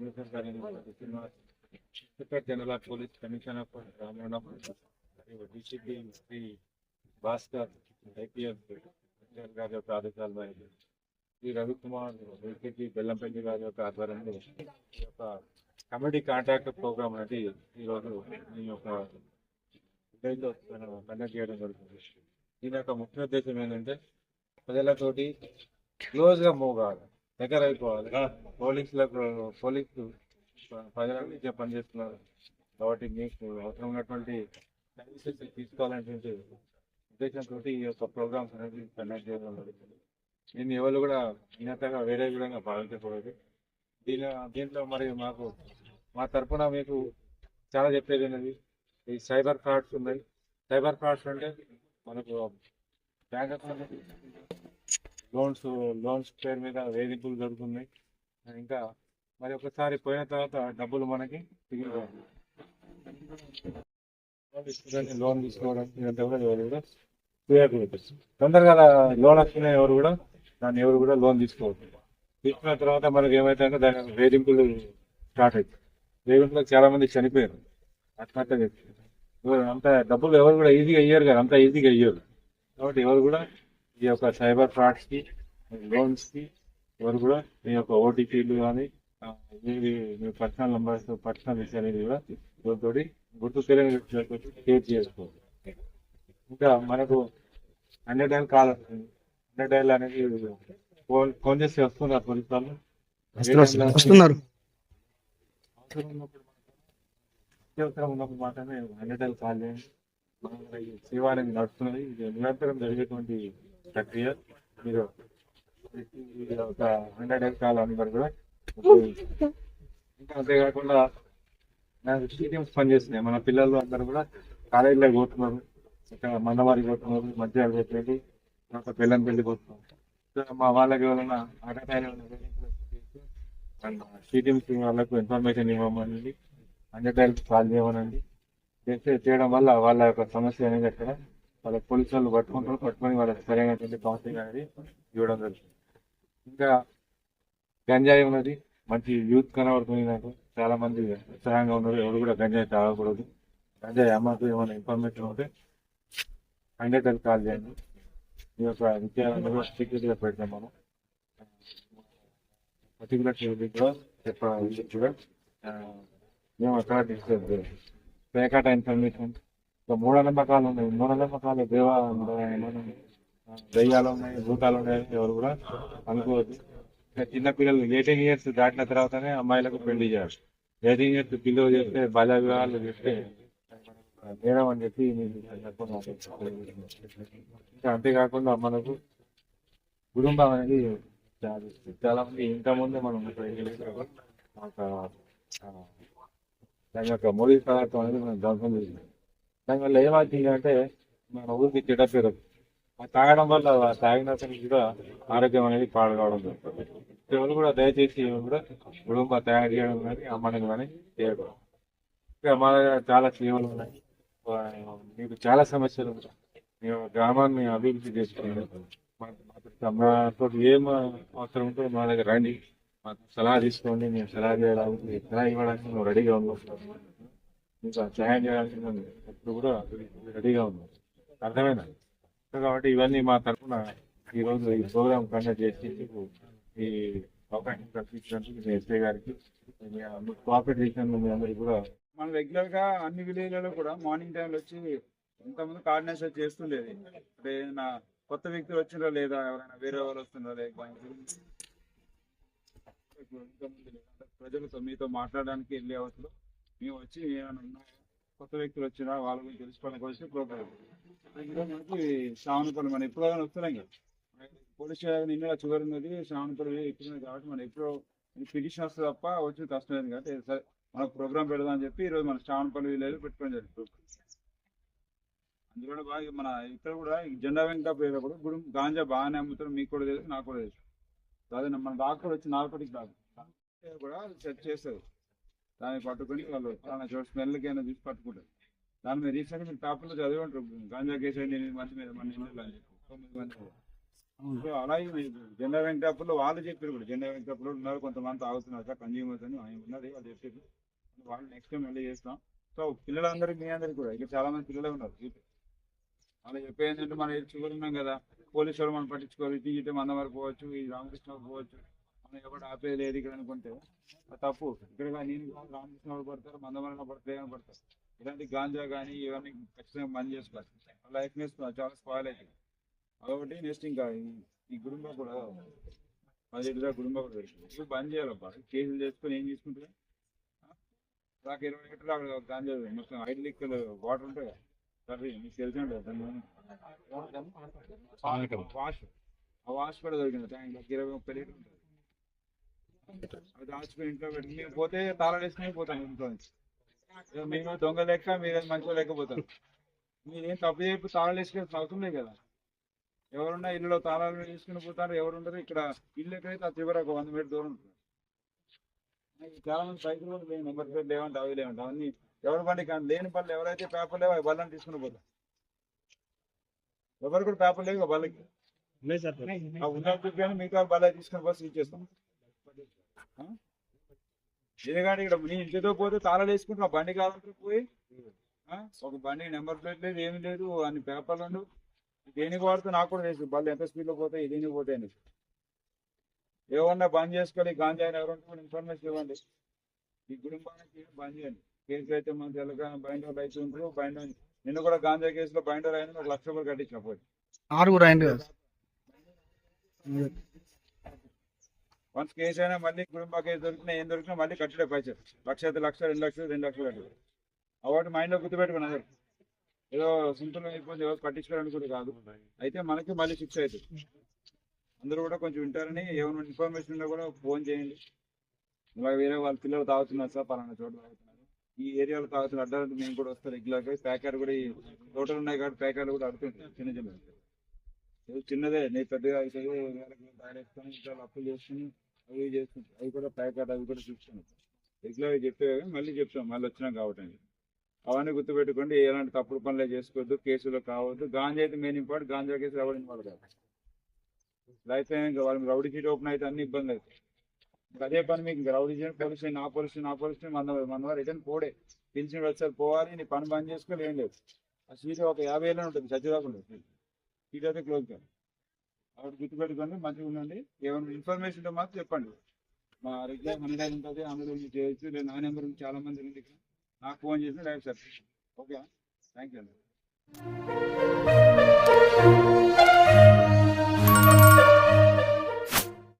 Commissioner గారు Srinivas inspector general of police commissioner of రామరణం మరియు DCP Shri Bhaskar IPS గారి యొక్క ఆదేశాల మేరకు శ్రీ రవికుమార్ వెంకటి బెల్లంపల్లి గారి యొక్క ఆధ్వర్యంలో ఈ యొక్క కమిటీ కాంట్రాక్ట్ ప్రోగ్రామ్ అనేది ఈరోజు ఈ యొక్క కండక్ట్ చేయడం జరుగుతుంది దీని యొక్క ముఖ్య ఉద్దేశం ఏంటంటే ప్రజలతోటి క్లోజ్గా మూవ్ కావాలి. దగ్గర అయిపోవాలి పోలీసులకు పోలీసు ప్రజలకు నుంచే పనిచేస్తున్నారు కాబట్టి మీకు అవసరం ఉన్నటువంటి సర్వీసెస్ తీసుకోవాలనేటువంటి ఉద్దేశంతో ఈ యొక్క ప్రోగ్రామ్స్ అనేది కండక్ట్ చేయడం జరుగుతుంది. దీన్ని ఎవరు కూడా వినతగా వేరే విధంగా భావించకూడదు. దీని దీంట్లో మరి మాకు మా తరపున మీకు చాలా చెప్పేది అనేది ఈ సైబర్ ఫ్రాడ్స్ ఉన్నాయి. సైబర్ ఫ్రాడ్స్ అంటే మనకు బ్యాంక్ అకౌంట్ లోన్స్ లోన్స్ పేరు మీద వేధింపులు జరుగుతున్నాయి ఇంకా మరి ఒకసారి పోయిన తర్వాత డబ్బులు మనకి తిరిగి లోన్ తీసుకోవడం ఇదంతా కూడా ఎవరు కూడా చేయకూడదు తొందరగా లోన్ వచ్చిన ఎవరు కూడా దాన్ని ఎవరు కూడా లోన్ తీసుకోవద్దు. తీసుకున్న తర్వాత మనకి ఏమైతే దాని వేధింపులు స్టార్ట్ అవుతాయి వేధింపులకు చాలా మంది చనిపోయారు. అట్లా అంత డబ్బులు ఎవరు కూడా ఈజీగా అయ్యారు కదా అంత ఈజీగా అయ్యారు కాబట్టి ఎవరు కూడా ఈ యొక్క సైబర్ ఫ్రాడ్స్కి లోన్స్కి ఎవరు కూడా మీ యొక్క ఓటీపీలు కానీ ఏవి మీ పర్సనల్ నంబర్స్ పర్సనల్ విషయాలు అనేది కూడా ఎవరితోటి గుర్తు తెలియని షేర్ చేసుకోవాలి. ఇంకా మనకు హండ్రెడ్ డైల్ కాల్ వస్తుంది. హండ్రెడ్ డైల్ అనేది ఫోన్ ఫోన్ చేసి వస్తున్నారు పోలీసు వాళ్ళు వస్తున్నారు. అవసరం ఉన్నప్పుడు అత్యవసరం ఉన్నప్పుడు మాత్రమే హండ్రెడ్ డైల్ కాల్ చేయండి. సేవ అనేది నడుస్తున్నది ఇది నిరంతరం జరిగేటువంటి ప్రక్రియ. మీరు ఒక హండ్రెడ్ డేస్ కాల్ అందరు కూడా ఇంకా అంతేకాకుండా నాకు స్టేడియంస్ పనిచేస్తున్నాయి మన పిల్లలు అందరూ కూడా కాలేజీలో పోతున్నారు. ఇక్కడ మందవారి పోతున్నారు. మధ్యాహ్నం పోతున్నారు తర్వాత పిల్లని పెళ్ళి పోతున్నారు. సో మా వాళ్ళకి ఎవరైనా స్టేడియంస్ వాళ్ళకు ఇన్ఫర్మేషన్ ఇవ్వమనండి. అన్ని డైల్ కాల్ చేయమనండి. చేస్తే చేయడం వల్ల వాళ్ళ యొక్క సమస్య అనేది అక్కడ వాళ్ళ పోలీసు వాళ్ళు పట్టుకుంటారు పట్టుకొని వాళ్ళకి సరైనటువంటి కౌన్సిలింగ్ అనేది ఇవ్వడం జరుగుతుంది ఇంకా గంజాయి ఉన్నది. మంచి యూత్ కనబడుతుంది నాకు చాలా మంది ఉత్సాహంగా ఉన్నారు. ఎవరు కూడా గంజాయి తాగకూడదు. గంజాయి అమ్మకు ఏమైనా ఇన్ఫర్మేషన్ ఉంటే హండ్రెడ్ డైల్ కాల్ చేయండి. ఈ యొక్క విద్యార్థులు కూడా గా పెడతాం మనం. పర్టికులర్ కూడా చెప్పాలి. కూడా మేము అక్కడ డిస్కస్ చేయాలి పేకాట ఇన్ఫర్మేషన్ మూఢనమ్మకాలు ఉన్నాయి. మూఢనమ్మకాలు దేవ దయ్యాలు ఉన్నాయి భూతాలు ఉన్నాయి ఎవరు కూడా అనుకోవద్దు. ఇంకా చిన్న పిల్లలు ఎయిటీన్ ఇయర్స్ దాటిన తర్వాతనే అమ్మాయిలకు పెళ్ళి చేయాలి. ఎయిటీన్ ఇయర్స్ పిల్లలు చేస్తే బాల్య వివాహాలు చేస్తే నేరం అని చెప్పి ఇంకా అంతేకాకుండా మనకు కుటుంబం అనేది చాలా మంది ఇంతకుముందే మనం ఒక ఆ, దాని యొక్క మూలిక పదార్థం అనేది మనం ధ్వంసం చేసింది దానివల్ల ఏమవుతుందంటే మన ఊరికి చెడ్డ పేరు. ఆ తాగడం వల్ల తాగిన కూడా ఆరోగ్యం అనేది పాడు కావడం జరుగుతుంది. ఎవరు కూడా దయచేసి కూడా కుటుంబ తయారు చేయడం కానీ అమ్మడం కానీ చేయకూడదు. ఇక మా దగ్గర చాలా సేవలు ఉన్నాయి. మీకు చాలా సమస్యలు ఉన్నాయి. మేము గ్రామాన్ని అభివృద్ధి చేసుకోండి మాతో ఏం అవసరం ఉంటే మా దగ్గర రండి. మాకు సలహా తీసుకోండి మేము సలహా చేయడానికి సలహా ఇవ్వడానికి మేము రెడీగా ఉన్నాం. సహాయం చేయాల్సింది ఉంది ఇప్పుడు కూడా రెడీగా ఉన్నాం అర్థమైనా కాబట్టి ఇవన్నీ మా తరఫున ఈ రోజు ఈ ప్రోగ్రామ్ కండక్ట్ చేసి మీకు ఈ అవకాశం కల్పించినందుకు మీ ఎస్ఐ గారికి మీ కోఆపరేట్ చేసినందుకు మీ అందరికీ కూడా మనం రెగ్యులర్గా అన్ని విలేజ్లలో కూడా మార్నింగ్ టైంలో వచ్చి ఇంతకుముందు కోఆర్డినేషన్ చేస్తుండేది. అంటే ఏదైనా కొత్త వ్యక్తులు వచ్చిందో లేదా? ఎవరైనా వేరే వాళ్ళు వస్తున్నారో లేదా? ఇప్పుడు ఇంతకుముందు ప్రజలతో మీతో మాట్లాడడానికి వెళ్ళే అవసరం మేము వచ్చి ఏమైనా కొత్త వ్యక్తులు వచ్చినా వాళ్ళ గురించి తెలుసుకోవడానికి వచ్చి ప్రోగ్రామ్ మనకి శ్రావణపురం మనం ఎప్పుడో కానీ వస్తున్నాం కదా. పోలీస్ స్టేషన్ నిన్న చివరి శ్రావణపురం శ్రావణపల్లి కాబట్టి మనం ఎప్పుడో పిటిషన్ వస్తుంది తప్ప వచ్చి కష్టం లేదు కాబట్టి సరే మనకు ప్రోగ్రామ్ పెడదాం అని చెప్పి ఈరోజు మన శ్రావణపల్లి విలేజ్ పెట్టుకోవడం జరిగింది అందులో బాగా మన ఇక్కడ కూడా జెండా వెంకట పోయేటప్పుడు గుడి గాంజా బాగానే అమ్ముతారు మీకు కూడా తెలుసు నాకు కూడా తెలుసు. అదే మన డాక్టర్ వచ్చి నార్కోటిక్ డాక్టర్ కూడా సెట్ చేస్తారు. దాన్ని పట్టుకొని వాళ్ళు చాలా చోట స్మెల్కి అయినా చూసి పట్టుకుంటారు. దాని మీద రీసెంట్ మీరు పేపర్లో చదివి ఉంటారు గాంజా కేసు ఎనిమిది మంది మీద మన అని చెప్పి తొమ్మిది మంది. సో అలాగే జెండా వెంకటాపురంలో వాళ్ళు చెప్పారు కూడా జెండా వెంకటాపురంలో ఉన్నారు కొంతమంది తాగుతున్నారు సార్ కన్జ్యూమర్స్ అని ఆయన ఉన్నది వాళ్ళు చెప్పారు. వాళ్ళు నెక్స్ట్ టైం మళ్ళీ చేస్తాం. సో పిల్లలందరికీ మీ అందరికి కూడా ఇక్కడ చాలా మంది పిల్లలే ఉన్నారు వాళ్ళు చెప్పేది ఏంటంటే మనం ఉన్నాం కదా పోలీసు వాళ్ళు మనం పట్టించుకోవాలి ఇటు ఇటు వరకు పోవచ్చు ఈ రామకృష్ణ పోవచ్చు. ఎవరు ఆపేది లేదు ఇక్కడ అనుకుంటే తప్పు. ఇక్కడ కానీ రామకృష్ణ వాళ్ళు పడతారు మందమరణ పడతారు ఏమైనా పడతారు. ఇలాంటి గాంజా కానీ ఇవన్నీ ఖచ్చితంగా బంద్ చేసుకోవాలి. లైఫ్ నేర్చుకున్నారు చాలా స్పాయిల్ అవుతుంది అదొకటి నెక్స్ట్ ఇంకా ఈ- గుడుంబ కూడా పదిహేడుగా గుడుంబ కూడా. ఇవి బంద్ చేయాలబ్బా. కేసులు చేసుకొని ఏం తీసుకుంటారు నాకు ఇరవై లీటర్లు అక్కడ గాంజా మొత్తం ఐదు లీటర్లు వాటర్ ఉంటాయి. సరే మీకు తెలిసి ఉంటుంది వాష్. ఆ వాష్ కూడా దొరికింది. ట్యాంక్ ఇరవై ముప్పై లీటర్ ఉంటుంది అది దాచుకుని ఇంట్లో పెట్టి మేము పోతే తాళాలు వేసుకుని పోతాం ఇంట్లో నుంచి. మేము దొంగ లెక్క మీరు మంచి లెక్క పోతాం మీరేం తప్పు చెప్పి తాళాలు వేసుకునే అవసరం లేదు కదా. ఎవరున్నా ఇల్లులో తాళాలు తీసుకుని పోతారు ఎవరు ఉండరు ఇక్కడ ఇల్లు ఎక్కడైతే ఆ చివర ఒక వంద మీటర్ దూరం ఉంటుంది. చాలా మంది సైకిల్ కూడా లేవు నెంబర్ ప్లేట్ లేవంటే అవి లేవంటే అవన్నీ ఎవరి బండి కానీ లేని పనులు ఎవరైతే పేపర్ లేవో ఆ బళ్ళని తీసుకుని పోతారు. ఎవరు కూడా పేపర్ లేవు బళ్ళకి. ఉన్నట్టు కానీ మిగతా బల్ల తీసుకుని బస్సు ఇచ్చేస్తాం? ఎందుకంటే ఇక్కడ నీ ఇంటితో పోతే తాళాలు వేసుకుంటున్నా ఆ బండి కాదంటే పోయి ఒక బండి నెంబర్ ప్లేట్ లేదు ఏమి లేదు అన్ని పేపర్లు ఉండు. దేనికి వాడితే నాకు కూడా తెలుసు. బళ్ళు ఎంత స్పీడ్లో పోతాయి దేనికి పోతాయి అని. ఏమన్నా బంద్ చేసుకొని గాంజా ఎవరంటే ఎవరు కూడా ఇన్ఫర్మేషన్ ఇవ్వండి. ఈ కుటుంబానికి బంద్ చేయండి కేసులు అయితే మన తెలంగాణ బైండర్ అయితే ఉంటారు బైండర్ నిన్న కూడా గాంజా కేసులో బైండర్ అయిన ఒక లక్ష రూపాయలు కట్టించిన పోయి. ఆరుగురు అయింది వన్స్ కేసు అయినా మళ్ళీ కుటుంబ కేసు దొరికినా ఏం దొరికినా మళ్ళీ కట్టడే పైసలు. లక్ష అయితే లక్ష రెండు లక్షలు రెండు లక్షలు కట్టడు. కాబట్టి మైండ్లో గుర్తుపెట్టుకుని అందరు. ఏదో సింపుల్ అయిపోయింది ఎవరు పట్టించుకోవడానికి కూడా కాదు. అయితే మనకి మళ్ళీ శిక్ష అవుతుంది. అందరూ కూడా కొంచెం వింటారని ఏమైనా ఇన్ఫర్మేషన్ ఉన్నా కూడా ఫోన్ చేయండి. ఇలా వేరే వాళ్ళ పిల్లలు తాగుతున్నారు సార్ పలానా చోట తాగుతున్నారు. ఈ ఏరియాలో తాగుతున్న అడ్డాలంటే మేము కూడా వస్తాం రెగ్యులర్గా ప్యాకెట్ కూడా ఈ హోటల్ ఉన్నాయి కాబట్టి ప్యాకెట్లు కూడా అడుగుతుంటారు చిన్న చిన్న. నువ్వు చిన్నదే నీ పెద్దగా అవుతుంది తయారేసుకొని అప్పులు చేసుకుని అవి చేసుకుని అవి కూడా ప్యాకెట్ అవి కూడా చూస్తున్నాం రెగ్యులర్గా చెప్పేవి మళ్ళీ చెప్తాం మళ్ళీ వచ్చినాం కాబట్టి అవన్నీ గుర్తుపెట్టుకోండి ఎలాంటి తప్పుడు పనులు చేసుకోవద్దు కేసులో కావద్దు. గాంజా అయితే మెయిన్ ఇంపార్ట్ గాంజా కేసు ఎవరు ఇంపార్ట్ కాదు. లైఫ్ టైం ఇంకా వాళ్ళకి రౌడీ సీట్ ఓపెన్ అయితే అన్ని ఇబ్బంది అవుతాయి. అదే పని మీకు ఇంకా రౌడీ షీట్ పోలీస్ నా పోలీస్ నా పోలీస్ మన మన రిటర్న్ పోడే. పిలిచిన వచ్చారు పోవాలి నీ పని బంద్ చేసుకోవాలి ఏం లేదు. ఆ సీట్ ఒక యాభై ఏళ్ళనే ఉంటుంది చచ్చిదాకుండా వీటైతే క్లోజ్ కాదు అక్కడ గుర్తుపెట్టుకోండి మంచిగా ఉండండి. ఏమైనా ఇన్ఫర్మేషన్ ఉంటే మాత్రం చెప్పండి. మా రెగ్యులర్ మనీ ఉంటుంది అందులో మీరు చేయొచ్చు. లేదు నా నెంబర్ చాలా మంది ఉంది ఇక్కడ. నాకు ఫోన్ చేసి life certificate okay thank you అండి